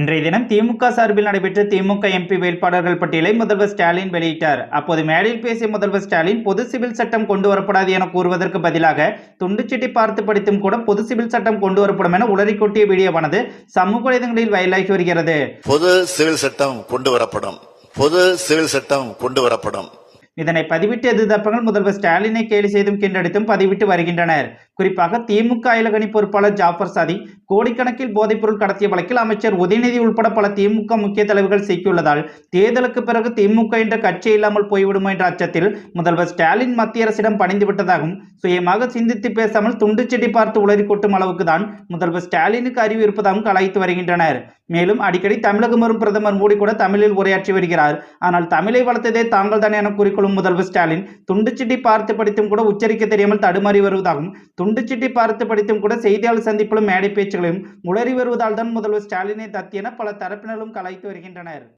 இன்றைய தினம் திமுக சார்பில் நடைபெற்ற திமுக எம்பி வேட்பாளர்கள் பட்டியலை முதல்வர் ஸ்டாலின் வெளியிட்டார். அப்போது மேடையில் பேசிய முதல்வர் ஸ்டாலின் பொது சிவில் சட்டம் கொண்டு வரப்படாது என கூறுவதற்கு பதிலாக துண்டுச்சீட்டை பார்த்து படித்தும் கூட பொது சிவில் சட்டம் கொண்டு வரப்படும் என உளறி கொட்டிய வீடியோவானது சமூக வலைதளங்களில் வைரலாகி வருகிறது. பொது சிவில் சட்டம் கொண்டு வரப்படும். பொது சிவில் சட்டம் கொண்டு வரப்படும். இதனை பதிவிட்டு எதிர்த்தரப்புகள் முதல்வர் ஸ்டாலினை கேலி செய்தும் கிண்டடித்தும் பதிவிட்டு வருகின்றனர். குறிப்பாக திமுக இலகணி பொறுப்பாளர் ஜாஃபர் சாதி கோடிக்கணக்கில் போதைப்பொருள் கடத்திய வழக்கில் அமைச்சர் உதயநிதி உள்பட பல திமுக முக்கிய தலைவர்கள் சிக்கியுள்ளதால் தேர்தலுக்கு பிறகு திமுக என்ற கட்சி இல்லாமல் போய்விடுமோ என்ற அச்சத்தில் முதல்வர் ஸ்டாலின் மத்திய அரசிடம் பணிந்து விட்டதாகவும் சுயமாக சிந்தித்து பேசாமல் துண்டுச்செடி பார்த்து உளறி கொட்டும் அளவுக்கு தான் முதல்வர் ஸ்டாலினுக்கு அறிவு இருப்பதாகவும் கலாய்த்து வருகின்றனர். மேலும் அடிக்கடி தமிழகம் வரும் பிரதமர் மோடி கூட தமிழில் உரையாற்றி வருகிறார். ஆனால் தமிழை வளர்த்ததே தாங்கள் தான் என கூறிக்கொள்ளும் முதல்வர் ஸ்டாலின் துண்டுச்சிட்டி பார்த்து படித்தும் கூட உச்சரிக்க தெரியாமல் தடுமாறி வருவதாகவும் துண்டுச்சிட்டி பார்த்து படித்தும் கூட செய்தியாளர் சந்திப்பிலும் மேடை பேச்சுகளையும் உளறி வருவதால் தான் முதல்வர் ஸ்டாலினை தத்தியென பல தரப்பினரும் கலாய்த்து வருகின்றனர்.